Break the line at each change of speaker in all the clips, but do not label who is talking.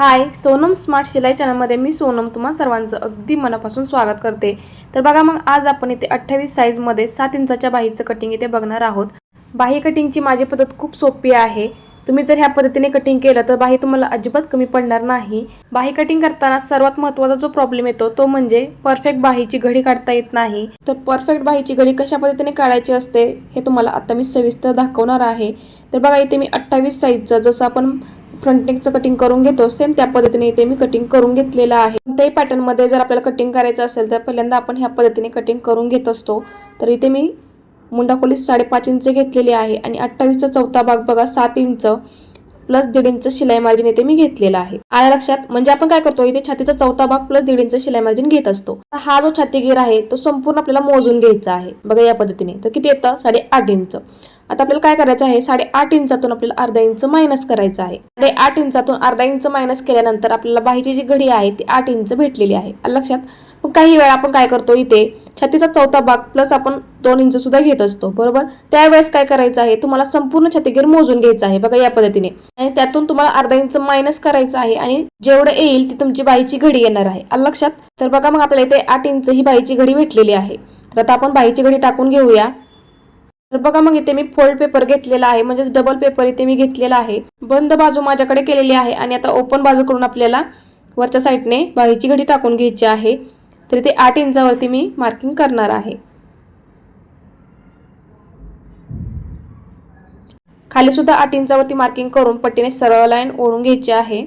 हाय Sonam smart शिलाई चॅनलमध्ये मी सोनम तुम्हा सर्वांचं अगदी मनापासून स्वागत करते. तर बघा मग आज आपण इथे अठ्ठावीस साईजमध्ये सात इंचाच्या बाहीचं कटिंग इथे बघणार आहोत. बाही कटिंगची माझी पद्धत खूप सोपी आहे. तुम्ही जर ह्या पद्धतीने कटिंग केलं तर बाही तुम्हाला अजिबात कमी पडणार नाही. बाही कटिंग करताना सर्वात महत्त्वाचा जो प्रॉब्लेम येतो तो म्हणजे परफेक्ट बाहीची घडी काढता येत नाही. तर परफेक्ट बाहीची घडी कशा पद्धतीने काढायची असते हे तुम्हाला आता मी सविस्तर दाखवणार आहे. तर बघा इथे मी अठ्ठावीस साईजचं जसं आपण फ्रंट नेकचं कटिंग करून घेतो. सेम त्या पद्धतीने इथे मी कटिंग करून घेतलेलं आहे. कोणत्याही पॅटर्नमध्ये जर आपल्याला कटिंग करायचं असेल तर पहिल्यांदा आपण ह्या पद्धतीने कटिंग करून घेत असतो. तर इथे मी मुंडाखोली साडेपाच इंच घेतलेली आहे आणि अठ्ठावीसचा चौथा भाग बघा सात इंच प्लस दीड इंच शिलाई मार्जिन इथे मी घेतलेला आहे. आल्या लक्षात? म्हणजे आपण काय करतो? इथे छातीचा चौथा भाग प्लस दीड इंच शिलाई मार्जिन घेत असतो. हा जो छातीगीर आहे तो संपूर्ण आपल्याला मोजून घ्यायचा आहे. बघा या पद्धतीने. तर किती येतं? साडेआठ इंच आता आपल्याला काय करायचं आहे? साडेआठ इंचातून आपल्याला अर्धा इंच मायनस करायचं आहे. साडेआठ इंचातून अर्धा इंच मायनस केल्यानंतर आपल्याला बाहीची जी घडी आहे ती आठ इंच भेटलेली आहे. लक्षात? मग काही वेळा आपण काय करतो इथे? छातीचा चौथा भाग प्लस आपण दोन इंच सुद्धा घेत असतो. बरोबर? त्यावेळेस काय करायचं आहे? तुम्हाला संपूर्ण छातीगीर मोजून घ्यायचं आहे बघा या पद्धतीने. आणि त्यातून तुम्हाला अर्धा इंच मायनस करायचं आहे आणि जेवढं येईल ती तुमची बाईची घडी येणार आहे. लक्षात? तर बघा मग आपल्याला इथे आठ इंच ही बाईची घडी भेटलेली आहे. तर आता आपण बाईची घडी टाकून घेऊया. तर बघा मग इथे मी फोल्ड पेपर घेतलेला आहे. म्हणजेच डबल पेपर इथे मी घेतलेला आहे. बंद बाजू माझ्याकडे केलेली आहे आणि आता ओपन बाजूकडून आपल्याला वरच्या साईडने बाहीची घडी टाकून घ्यायची आहे. तर इथे आठ इंचावरती मी मार्किंग करणार आहे. खाली सुद्धा आठ इंचावरती मार्किंग करून पट्टीने सरळ लाईन ओढून घ्यायची आहे.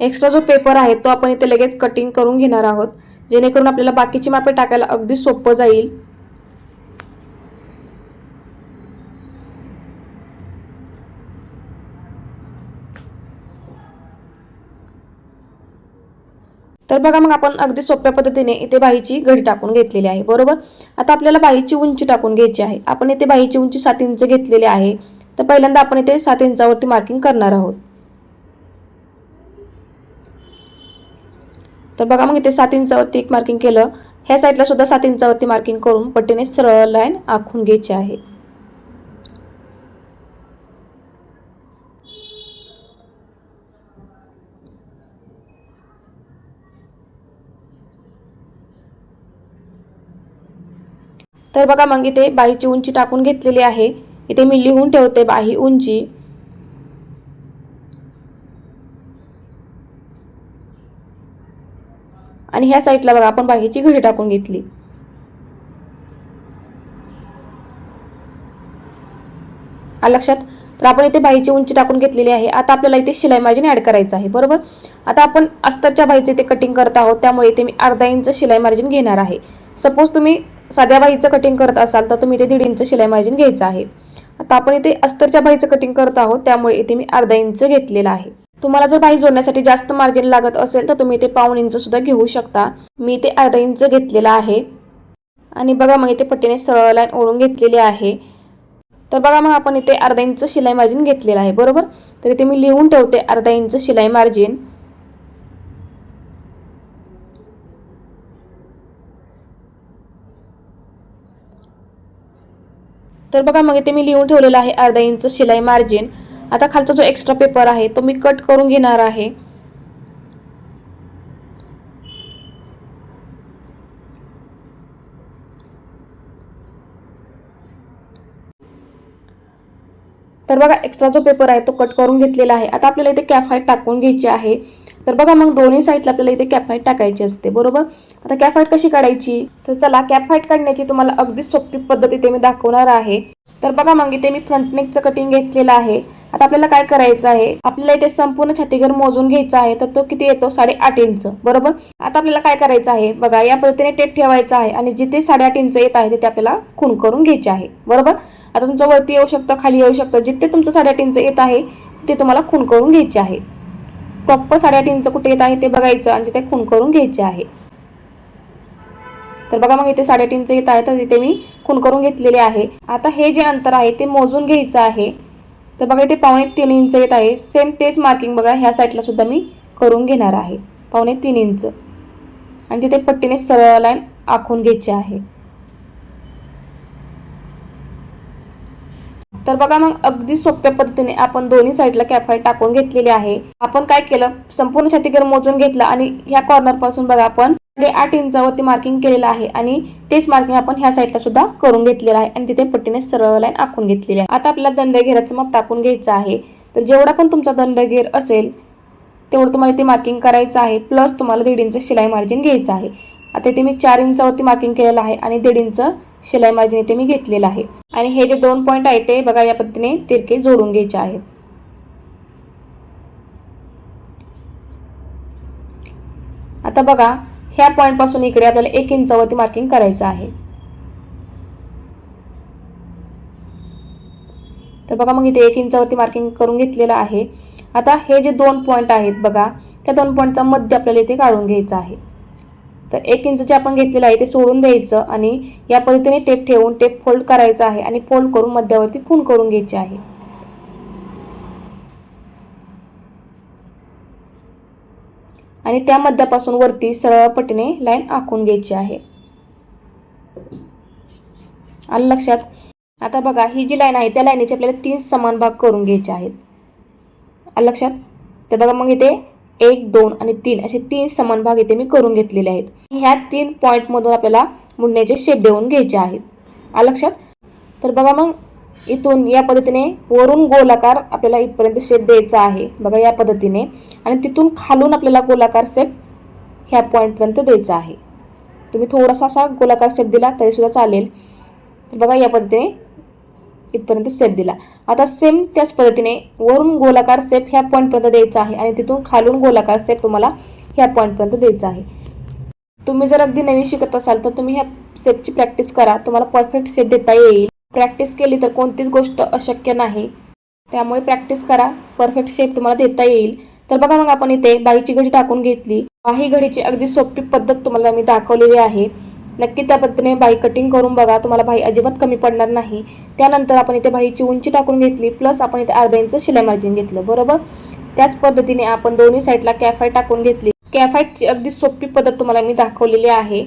एक्स्ट्रा जो पेपर आहे तो आपण इथे लगेच कटिंग करून घेणार आहोत. जेणेकरून आपल्याला बाकीची मापे टाकायला अगदी सोपं जाईल. तर बघा मग आपण अगदी सोप्या पद्धतीने इथे बाहीची घडी टाकून घेतलेली आहे बरोबर? आता आपल्याला बाहीची उंची टाकून घ्यायची आहे. आपण इथे बाहीची उंची सात इंच घेतलेली आहे. तर पहिल्यांदा आपण इथे सात इंचावरती मार्किंग करणार आहोत. तर बघा मग इथे सात इंचावरती एक मार्किंग केलं. ह्या साईडला सुद्धा सात इंचावरती मार्किंग करून पट्टीने सरळ लाईन आखून घ्यायची आहे. तर बघा मग इथे बाईची उंची टाकून घेतलेली आहे. इथे मी लिहून ठेवते बाही उंची. आणि ह्या साईडला बघा आपण बाकीची घडी टाकून घेतली. लक्षात. तर आपण इथे बाहीची उंची टाकून घेतलेली आहे. आता आपल्याला इथे शिलाई मार्जिन ॲड करायचं आहे बरोबर? आता आपण अस्तरच्या बाहीचे इथे कटिंग करत आहोत त्यामुळे इथे मी अर्धा इंच शिलाई मार्जिन घेणार आहे. सपोज तुम्ही साध्या बाईचं कटिंग करत असाल तर तुम्ही इथे दीड इंच शिलाई मार्जिन घ्यायचं आहे. आता आपण इथे अस्तरच्या बाईचं कटिंग करत आहोत त्यामुळे इथे मी अर्धा इंच घेतलेला आहे. तुम्हाला जर बाही जोडण्यासाठी जास्त मार्जिन लागत असेल तर तुम्ही ते पाऊन इंच सुद्धा घेऊ शकता. मी ते अर्धा इंच घेतलेला आहे. आणि बघा मग इथे पट्टीने सरळ लाईन ओढून घेतलेली आहे. तर बघा मग आपण इथे अर्धा इंच शिलाई मार्जिन घेतलेलं आहे बरोबर? तर इथे मी लिहून ठेवते अर्धा इंच शिलाई मार्जिन तर बघा मग इथे मी लिहून ठेवलेलं आहे अर्धा इंच शिलाई मार्जिन आता खालचा जो एक्स्ट्रा पेपर आहे तो मी कट करून घेणार आहे. तर बघा एक्स्ट्रा जो पेपर आहे तो कट करून घेतलेला आहे. आता आपल्याला इथे कॅफाईट टाकून घ्यायची आहे. तर बघा मग दोन्ही साईडला आपल्याला इथे कॅफाईट टाकायची असते बरोबर? आता कॅफाईट कशी काढायची? तर चला कॅफाईट काढण्याची तुम्हाला अगदी सोपी पद्धत इथे मी दाखवणार आहे. तर बघा मग इथे मी फ्रंट नेकचं कटिंग घेतलेलं आहे. आता आपल्याला काय करायचं आहे? आपल्याला इथे संपूर्ण छातीगर मोजून घ्यायचा आहे तर तो किती येतो? साडेआठ इंच. बरोबर? आता आपल्याला काय करायचं आहे? बघा या पद्धतीने टेप ठेवायचा आहे आणि जिथे साडेआठ इंच येत आहे तिथे आपल्याला खून करून घ्यायचे आहे. बरोबर? आता तुमचं वरती येऊ शकतं खाली येऊ शकतं. जिथे तुमचं साडेआठ इंच येत आहे तिथे तुम्हाला खून करून घ्यायचे आहे. प्रॉपर साडेआठ इंच कुठे येत आहे ते बघायचं आणि तिथे खून करून घ्यायचे आहे. तर बघा मग इथे साडेतीन येत आहे तर तिथे मी खून करून घेतलेले आहे. आता हे जे अंतर आहे ते मोजून घ्यायचं आहे. तर बघा इथे पावणे तीन इंच येत आहे. सेम तेच मार्किंग बघा ह्या साईडला सुद्धा मी करून घेणार आहे. पावणे तीन इंच. आणि तिथे पट्टीने सरळ लाईन आखून घ्यायची आहे. तर बघा मग अगदी सोप्या पद्धतीने आपण दोन्ही साईडला कॅफाईट टाकून घेतलेली आहे. आपण काय केलं? संपूर्ण छातीगर मोजून घेतलं आणि ह्या कॉर्नरपासून बघा आपण साडे आठ इंचावरती मार्किंग केलेलं आहे. आणि तेच मार्किंग आपण ह्या साईडला सुद्धा करून घेतलेलं आहे. आणि तिथे पट्टीने सरळ लाईन आखून घेतलेली आहे. आता आपल्याला दंडघेराचं माप टाकून घ्यायचं आहे. तर जेवढा पण तुमचा दंडघेर असेल तेवढं तुम्हाला ते मार्किंग करायचं आहे. प्लस तुम्हाला दीड इंच शिलाई मार्जिन घ्यायचं आहे. आता इथे मी चार इंचावरती मार्किंग केलेलं आहे आणि दीड इंच शिलाई मार्जिन इथे मी घेतलेलं आहे. आणि हे जे दोन पॉईंट आहे ते बघा या पद्धतीने तिरके जोडून घ्यायचे आहेत. आता बघा ह्या पॉईंटपासून इकडे आपल्याला एक इंचावरती मार्किंग करायचं आहे. तर बघा मग इथे एक इंचावरती मार्किंग करून घेतलेलं आहे. आता हे जे दोन पॉईंट आहेत बघा त्या दोन पॉईंटचा मध्य आपल्याला इथे काढून घ्यायचा आहे. तर एक इंच जे आपण घेतलेलं आहे ते सोडून द्यायचं आणि या पद्धतीने टेप ठेवून टेप फोल्ड करायचं आहे आणि फोल्ड करून मध्यावरती खून करून घ्यायची आहे. आणि त्या मध्यापासून वरती सरळ पटीने लाईन आखून घ्यायची आहे. आलं लक्षात? आता बघा ही जी लाईन आहे त्या लाईनीचे आपल्याला तीन समान भाग करून घ्यायचे आहेत. आलं लक्षात? तर बघा मग इथे एक दोन आणि तीन असे तीन समान भाग इथे मी करून घेतलेले आहेत. ह्या तीन पॉईंटमधून आपल्याला मुंडण्याचे शेप देऊन घ्यायचे आहेत. आलं लक्षात? तर बघा मग इथून या पद्धतीने वरून गोलाकार आपल्याला इथपर्यंत शेप द्यायचा आहे. बघा या पद्धतीने. आणि तिथून खालून आपल्याला गोलाकार शेप ह्या पॉईंटपर्यंत द्यायचा आहे. तुम्ही थोडासा असा गोलाकार शेप दिला तरीसुद्धा चालेल. तर बघा या पद्धतीने इथपर्यंत सेप दिला. आता सेम त्याच पद्धतीने वरून गोलाकार सेप ह्या पॉईंटपर्यंत द्यायचा आहे आणि तिथून खालून गोलाकार सेप तुम्हाला ह्या पॉईंटपर्यंत द्यायचा आहे. तुम्ही जर अगदी नवीन शिकत असाल तर तुम्ही ह्या सेपची प्रॅक्टिस करा. तुम्हाला परफेक्ट सेप देता येईल. प्रॅक्टिस केली तर कोणतीच गोष्ट अशक्य नाही. त्यामुळे प्रॅक्टिस करा. परफेक्ट शेप तुम्हाला देता येईल. तर बघा मग आपण इथे बाईची घडी टाकून घेतली. बाही घडीची अगदी सोपी पद्धत तुम्हाला मी दाखवलेली आहे. नक्की त्या पद्धतीने बाई कटिंग करून बघा. तुम्हाला बाई अजिबात कमी पडणार नाही. त्यानंतर आपण इथे बाईची उंची टाकून घेतली. प्लस आपण इथे अर्धा इंच शिलाई मार्जिन घेतलं. बरोबर? त्याच पद्धतीने आपण दोन्ही साईडला कॅफाईट टाकून घेतली. कॅफाईटची अगदी सोपी पद्धत तुम्हाला मी दाखवलेली आहे.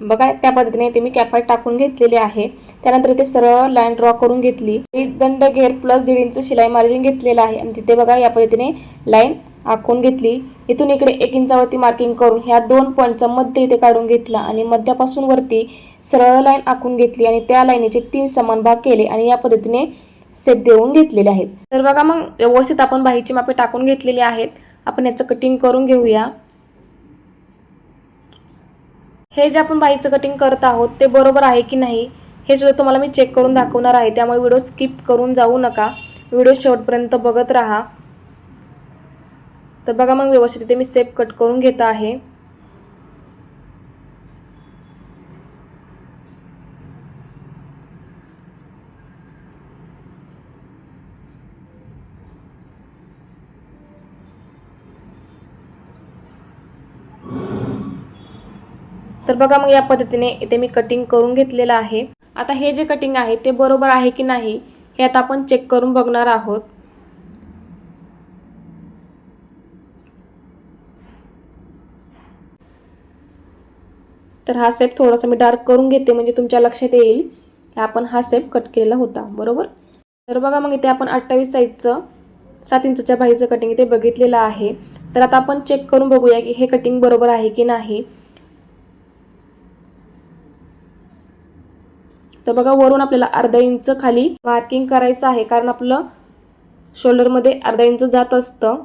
बघा त्या पद्धतीने इथे मी कॅफाईट टाकून घेतलेली आहे. त्यानंतर इथे सरळ लाईन ड्रॉ करून घेतली. दंड घेर प्लस दीड इंच शिलाई मार्जिन घेतलेलं आहे. आणि तिथे बघा या पद्धतीने लाईन आखून घेतली. इथून इकडे एक इंचावरती मार्किंग करून ह्या दोन पॉईंटचा मध्य इथे काढून घेतला. आणि मध्यापासून वरती सरळ लाईन आखून घेतली आणि त्या लाईनीचे तीन समान भाग केले आणि या पद्धतीने सेप देऊन घेतलेले आहेत. तर बघा मग व्यवस्थित आपण बाहीची मापे टाकून घेतलेली आहेत. आपण याचं कटिंग करून घेऊया. हे जे आपण बाईचं कटिंग करत आहोत ते बरोबर आहे की नाही हे सुद्धा तुम्हाला मी चेक करून दाखवणार आहे. त्यामुळे व्हिडिओ स्किप करून जाऊ नका. व्हिडिओ शेवटपर्यंत बघत राहा. तर बघा मग व्यवस्थित इथे मी सेप कट करून घेत आहे. तर बघा मग या पद्धतीने इथे मी कटिंग करून घेतलेलं आहे. आता हे जे कटिंग आहे ते बरोबर आहे की नाही हे आता आपण चेक करून बघणार आहोत. तर हा सेप थोडासा मी डार्क करून घेते म्हणजे तुमच्या लक्षात येईल. की आपण हा सेप कट केलेला होता बरोबर? तर बघा मग इथे आपण अठ्ठावीस साईजचं सात इंचच्या बाहीचं कटिंग इथे बघितलेलं आहे. तर आता आपण चेक करून बघूया की हे कटिंग बरोबर आहे की नाही. तर बघा वरून आपल्याला अर्धा इंच खाली मार्किंग करायचं आहे कारण आपलं शोल्डरमध्ये अर्धा इंच जात असतं.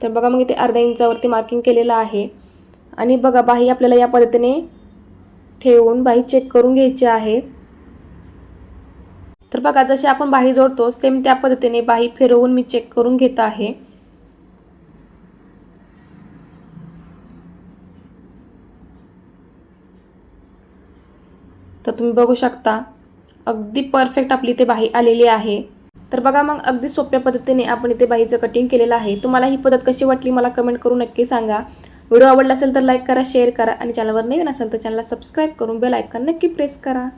तर बघा मग इथे अर्धा इंचावरती मार्किंग केलेलं आहे. आणि बघा बाही आपल्याला या पद्धतीने ठेवून बाही चेक करून घ्यायची आहे. तर बघा जशी आपण बाही जोडतो सेम त्या पद्धतीने बाही फिरवून मी चेक करून घेत आहे. तर तुम्ही बघू शकता. अगदी परफेक्ट आपली इथे बाही आलेली आहे. तर बघा मग अगदी सोप्या पद्धतीने आपण इथे बाहीचं कटिंग केलेलं आहे. तुम्हाला ही पद्धत कशी वाटली मला कमेंट करून नक्की सांगा. व्हिडिओ आवडला असेल तर लाईक करा शेअर करा आणि चॅनलवर नवीन असेल तर चॅनलला सबस्क्राईब करून बेल आयकॉन नक्की प्रेस करा.